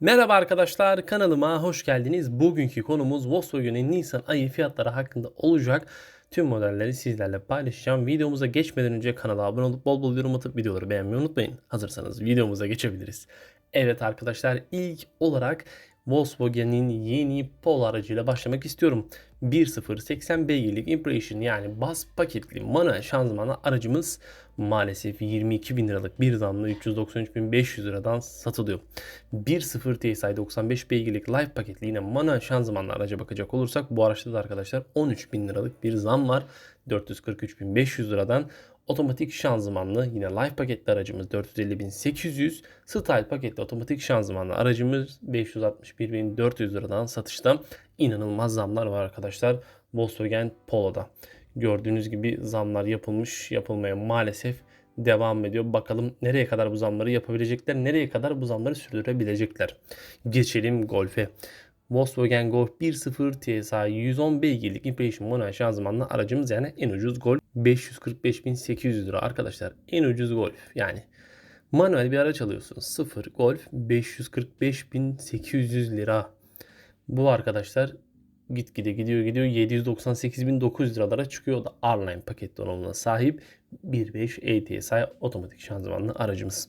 Merhaba arkadaşlar kanalıma hoş geldiniz. Bugünkü konumuz Volkswagen'in Nisan ayı fiyatları hakkında olacak. Tüm modelleri sizlerle paylaşacağım. Videomuza geçmeden önce kanala abone olup bol bol yorum atıp videoları beğenmeyi unutmayın. Hazırsanız videomuza geçebiliriz. Evet arkadaşlar ilk olarak Volkswagen'in yeni Polo aracıyla başlamak istiyorum. 1.0 80 beygirlik Impression yani bas paketli manuel şanzımanlı aracımız maalesef 22 bin liralık bir zamla 393.500 liradan satılıyor. 1.0 TSI 95 beygirlik Life paketli yine manuel şanzımanlı araca bakacak olursak bu araçta da arkadaşlar 13 bin liralık bir zam var. 443.500 liradan Otomatik şanzımanlı yine Life paketli aracımız 450.800. Style paketli otomatik şanzımanlı aracımız 561.400 liradan satışta. İnanılmaz zamlar var arkadaşlar Volkswagen Polo'da. Gördüğünüz gibi zamlar yapılmış yapılmaya maalesef devam ediyor. Bakalım nereye kadar bu zamları yapabilecekler, nereye kadar bu zamları sürdürebilecekler. Geçelim Golf'e. Volkswagen Golf 1.0 TSI 110 beygirlik Impression manuel şanzımanlı aracımız yani en ucuz Golf 545.800 lira arkadaşlar. En ucuz Golf yani manuel bir araç alıyorsunuz. 0 Golf 545.800 lira. Bu arkadaşlar gitgide gidiyor gidiyor 798.900 liralara çıkıyor da R-Line paket donanımına sahip 1.5 ATSI otomatik şanzımanlı aracımız.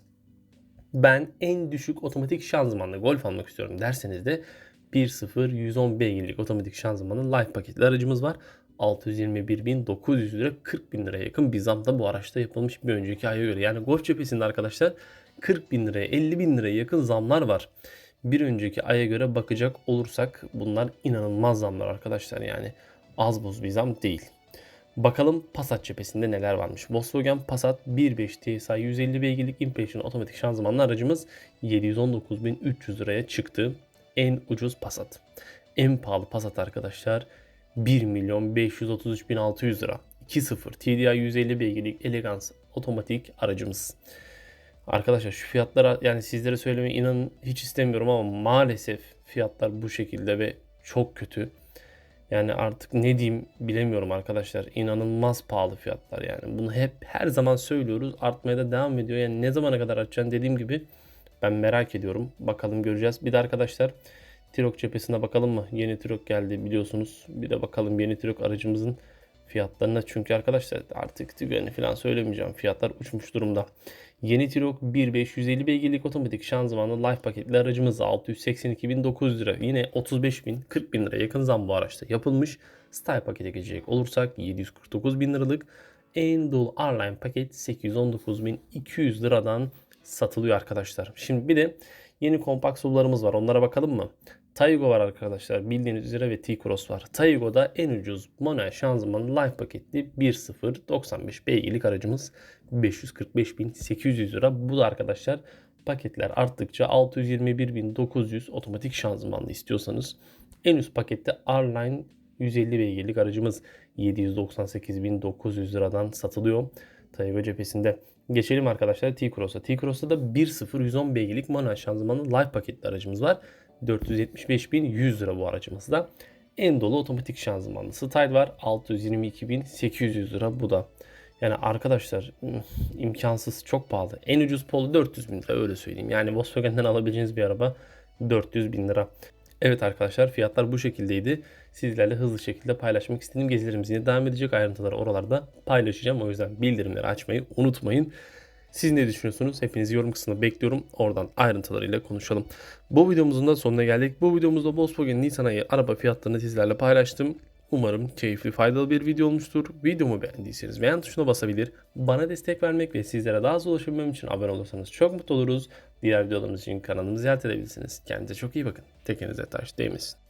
Ben en düşük otomatik şanzımanlı Golf almak istiyorum derseniz de 1.0 110 beygirlik otomatik şanzımanlı Life paketli aracımız var. 621.900 lira 40 bin liraya yakın bir zam da bu araçta yapılmış bir önceki aya göre. Yani Golf cephesinde arkadaşlar 40 bin liraya 50 bin liraya yakın zamlar var. Bir önceki aya göre bakacak olursak bunlar inanılmaz zamlar arkadaşlar yani az buz bir zam değil. Bakalım Passat cephesinde neler varmış. Volkswagen Passat 1.5 TSI 150 beygirlik Impression otomatik şanzımanlı aracımız 719.300 liraya çıktı. En ucuz Passat. En pahalı Passat arkadaşlar 1 milyon 533 bin 600 lira. 2.0 TDI 150 beygirlik Elegance otomatik aracımız. Arkadaşlar şu fiyatlara yani sizlere söylemeyi inanın hiç istemiyorum ama maalesef fiyatlar bu şekilde ve çok kötü. Yani artık ne diyeyim bilemiyorum arkadaşlar. İnanılmaz pahalı fiyatlar yani. Bunu hep her zaman söylüyoruz. Artmaya da devam ediyor. Yani ne zamana kadar artacağını dediğim gibi ben merak ediyorum. Bakalım göreceğiz. Bir de arkadaşlar Tirok cephesine bakalım mı? Yeni Tirok geldi biliyorsunuz. Bir de bakalım yeni Tirok aracımızın fiyatlarına. Çünkü arkadaşlar artık Tiguan'ı falan söylemeyeceğim. Fiyatlar uçmuş durumda. Yeni Tirok 1.550 beygirlik otomatik şanzımanlı Life paketli aracımız 682.900 lira. Yine 35.000 40.000 lira yakın zam bu araçta yapılmış. Style pakete geçecek olursak 749.000 liralık. En dolu R-Line paket 819.200 liradan satılıyor arkadaşlar. Şimdi bir de yeni kompakt SUV'larımız var. Onlara bakalım mı? Taygo var arkadaşlar bildiğiniz üzere ve T-Cross var. Taygo'da en ucuz manuel şanzımanlı Life paketli 1.0 95 beygirlik aracımız 545.800 lira. Bu da arkadaşlar paketler arttıkça 621.900 otomatik şanzımanlı istiyorsanız en üst pakette R-Line 150 beygirlik aracımız 798.900 liradan satılıyor. Taygo cephesinde. Geçelim arkadaşlar T-Cross'a. T-Cross'ta da 1.0 110 beygirlik manuel şanzımanlı Life paketli aracımız var. 475.100 lira bu aracımızda. En dolu otomatik şanzımanlı Style var. 622.800 lira bu da. Yani arkadaşlar imkansız çok pahalı. En ucuz Polo 400 bin lira öyle söyleyeyim. Yani Volkswagen'den alabileceğiniz bir araba 400 bin lira. Evet arkadaşlar fiyatlar bu şekildeydi. Sizlerle hızlı şekilde paylaşmak istediğim gezilerimiz yine devam edecek. Ayrıntıları oralarda paylaşacağım. O yüzden bildirimleri açmayı unutmayın. Siz ne düşünüyorsunuz? Hepinizi yorum kısmında bekliyorum. Oradan ayrıntılarıyla konuşalım. Bu videomuzun da sonuna geldik. Bu videomuzda Volkswagen Nisan ayı araba fiyatlarını sizlerle paylaştım. Umarım keyifli, faydalı bir video olmuştur. Videomu beğendiyseniz beğen tuşuna basabilir. Bana destek vermek ve sizlere daha hızlı ulaşabilmem için abone olursanız çok mutlu oluruz. Diğer videolarımız için kanalımızı ziyaret edebilirsiniz. Kendinize çok iyi bakın. Tekenize taş değmesin.